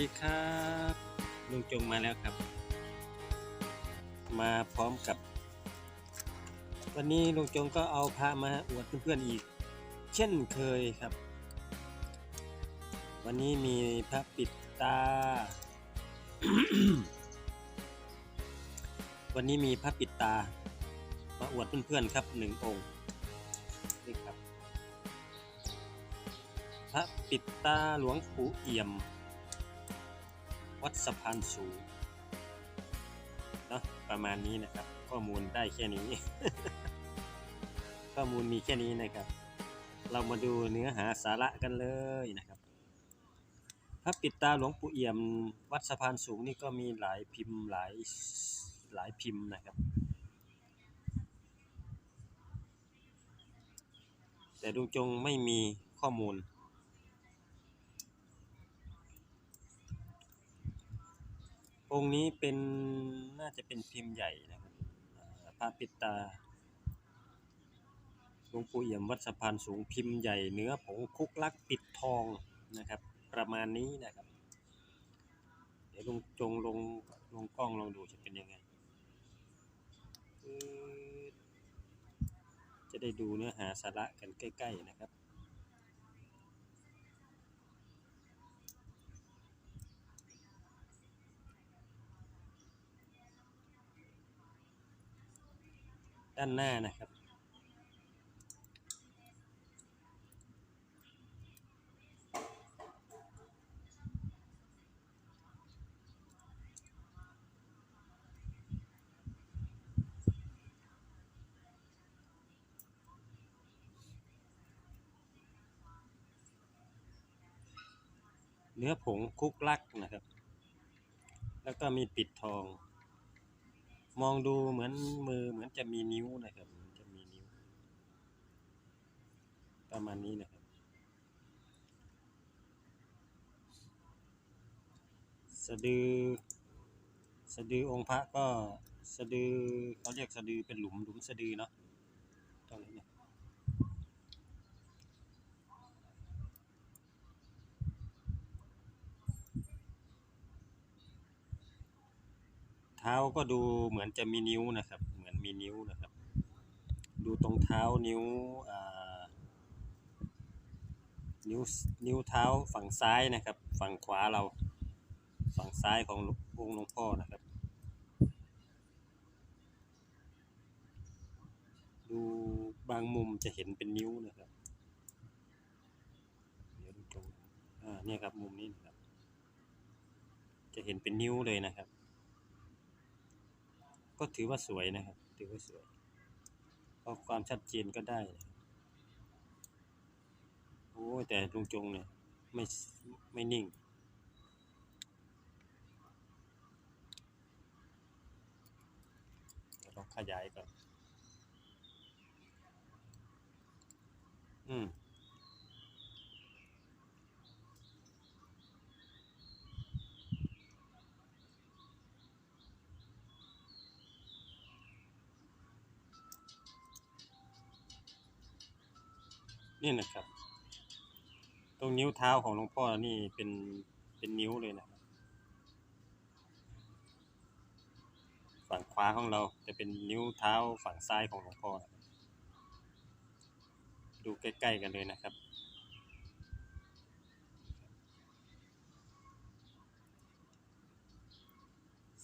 วัสดีครับลุงจงมาแล้วครับ มาพร้อมกับ วันนี้ลุงจงก็เอาพามาอวดเพื่อนๆอีก เช่นเคยครับ วันนี้มีพระปิดตา วันนี้มีพระปิดตา มาอวดเพื่อนๆครับหนึ่งองค์นี่ครับพระปิดตาหลวงปู่เอี่ยม วัดสะพานสูงเนาะประมาณนี้นะครับ ข้อมูลได้แค่นี้ ข้อมูลมีแค่นี้นะครับ เรามาดูเนื้อหาสาระกันเลยนะครับพระปิดตาหลวงปู่เอี่ยม วัดสะพานสูงนี่ก็มีหลายพิมพ์หลายหลายพิมพ์นะครับ แต่ลุงจงไม่มีข้อมูล องค์นี้เป็นน่าจะเป็นพิมพ์ใหญ่นะครับพระปิดตาหลวงปู่เอี่ยมวัดสะพานสูงพิมพ์ใหญ่เนื้อผงคุกลักปิดทองนะครับ ประมาณนี้นะครับ เดี๋ยวลงจงลงลงกล้องลองดูจะเป็นยังไงจะได้ดูเนื้อหาสาระกันใกล้ ๆ นะครับ ด้านหน้านะครับ เนื้อผงคุกลักนะครับ แล้วก็มีปิดทอง มองดูเหมือนมือเหมือนจะมีนิ้วนะครับเหมือนจะมีนิ้ว ประมาณนี้นะครับ สะดือ สะดือองค์พระก็สะดือเขาเรียกสะดือเป็นหลุมหลุมสะดือเนาะตรงนี้เนี่ย เท้าก็ดูเหมือนจะมีนิ้วนะครับ เหมือนมีนิ้วนะครับ ดูตรงเท้านิ้วอ่านิ้วนิ้วเท้าฝั่งซ้ายนะครับ ฝั่งขวาเราฝั่งซ้ายขององค์หลวงพ่อนะครับ ดูบางมุมจะเห็นเป็นนิ้วนะครับเดี๋ยวดูตรงอ่าเนี่ยครับมุมนี้นะครับ จะเห็นเป็นนิ้วเลยนะครับ ก็ถือว่าสวยนะครับ ถือว่าสวยเพราะความชัดเจนก็ได้ โอ้แต่ลุงจงเนี่ยไม่ไม่นิ่งเดี๋ยวลองขยายก่อน อืม นี่นะครับ ตรงนิ้วเท้าของหลวงพ่อนี่เป็นเป็นนิ้วเลยนะฝั่งขวาของเราจะเป็นนิ้วเท้าฝั่งซ้ายของหลวงพ่อ ดูใกล้ๆกันเลยนะครับ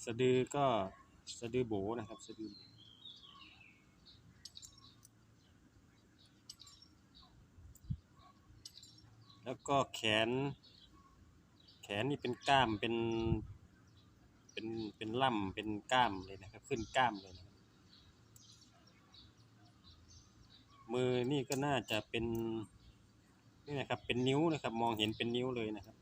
สะดือก็สะดือโบนะครับ สะดือโบ แล้วก็แขน แขนนี่เป็นกล้ามเป็น เป็นเป็นล่ำเป็นกล้ามเลยนะครับ ขึ้นกล้ามเลยนะครับมือนี่ก็น่าจะเป็นนี่นะครับ เป็นนิ้วนะครับ มองเห็นเป็นนิ้วเลยนะครับ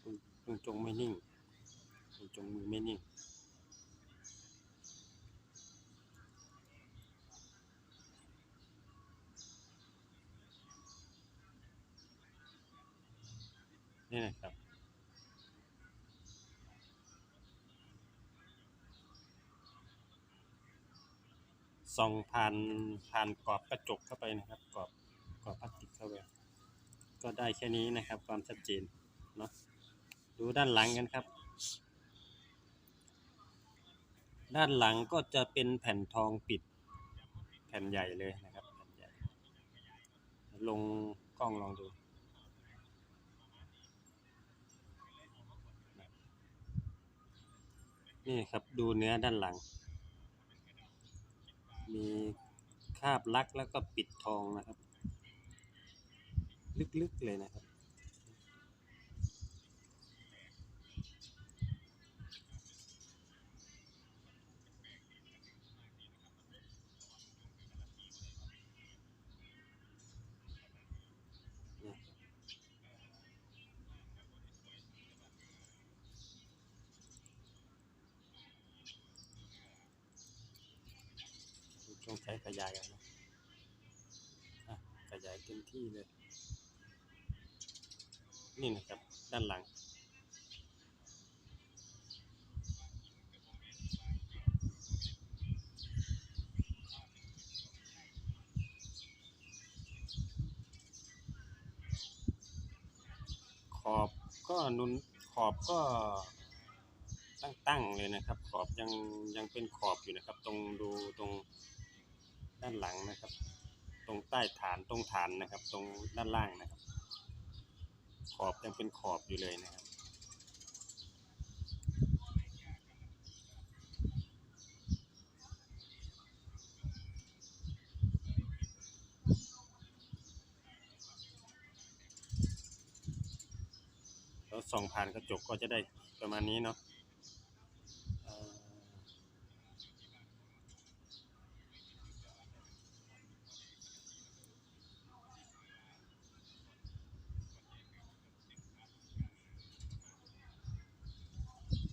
คุณคุณจงไม่นิ่ง จงมือไม่นิ่งนี่นะครับ ส่องผ่านผ่านกรอบกระจกเข้าไปนะครับ กรอบกรอบพลาสติกเข้าไปก็ได้แค่นี้นะครับความชัดเจนเนาะดูด้านหลังกันครับ ด้านหลังก็จะเป็นแผ่นทองปิดแผ่นใหญ่เลยนะครับแผ่นใหญ่ลงกล้องลองดูนี่ครับดูเนื้อด้านหลัง มีคาบลักแล้วก็ปิดทองนะครับ ลึกๆเลยนะครับ ช่วงใช้ขยายกันนะอะขยายเต็มที่เลย นี่นะครับ ด้านหลัง ขอบก็นุนขอบก็ตั้งๆเลยนะครับ ขอบยังยังเป็นขอบอยู่นะครับ ตรงดูตรง ด้านหลังนะครับ ตรงใต้ฐานตรงฐานนะครับ ตรงด้านล่างนะครับ ขอบยังเป็นขอบอยู่เลยนะครับแล้วส่องผ่านกระจกก็จะได้ประมาณนี้เนาะเอ่อ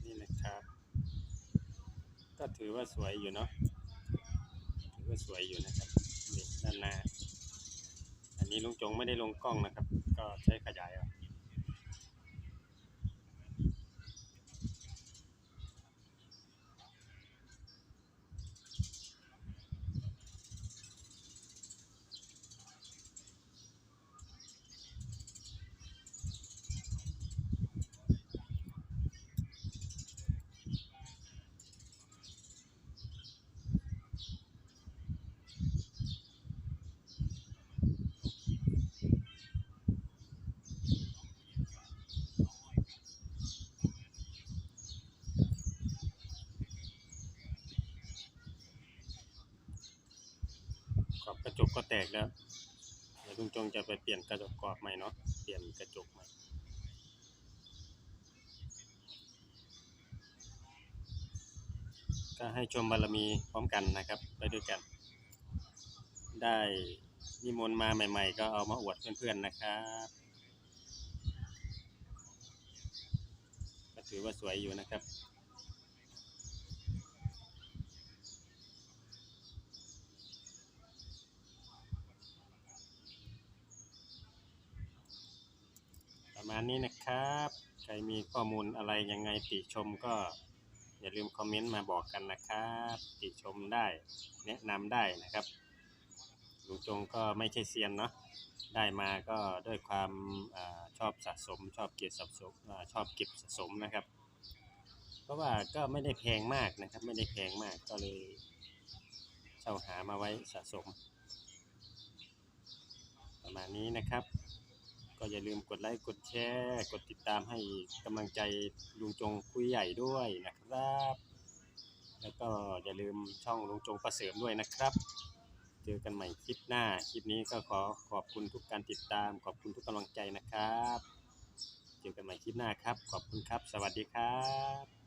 นี่นะครับ ก็ ถือว่าสวยอยู่เนาะถือว่าสวยอยู่นะครับนี่ด้านหน้า อันนี้ลุงจงไม่ได้ลงกล้องนะครับ ก็ใช้ขยายเอา ขอบกระจกก็แตกแล้วเดี๋ยวลุงจงจะไปเปลี่ยนกระจกกรอบใหม่เนาะเปลี่ยนกระจกใหม่ก็ให้ชมบารมีพร้อมกันนะครับ ไปด้วยกัน ได้นิมนต์มาใหม่ ๆ ก็เอามาอวดเพื่อนๆนะครับก็ถือว่าสวยอยู่นะครับ ประมาณนี้นะครับ ใครมีข้อมูลอะไรยังไงติชมก็ อย่าลืมคอมเมนต์มาบอกกันนะครับ ติชมได้ แนะนำได้นะครับลุงจงก็ไม่ใช่เซียนเนาะได้มาก็ด้วยความอชอบสะสม ชอบเก็บสะสมอชอบเก็บสะสมนะครับ เพราะว่าก็ไม่ได้แพงมากนะครับ ไม่ได้แพงมากก็เลยเช่าหามาไว้สะสม ประมาณนี้นะครับ ก็อย่าลืมกดไลค์กดแชร์ กดติดตามให้กำลังใจลุงจงคุยใหญ่ด้วยนะครับ แล้วก็อย่าลืมช่องลุงจงประเสริมด้วยนะครับ เจอกันใหม่คลิปหน้า คลิปนี้ก็ขอขอบคุณทุกการติดตาม ขอบคุณทุกกำลังใจนะครับ เจอกันใหม่คลิปหน้าครับ ขอบคุณครับ สวัสดีครับ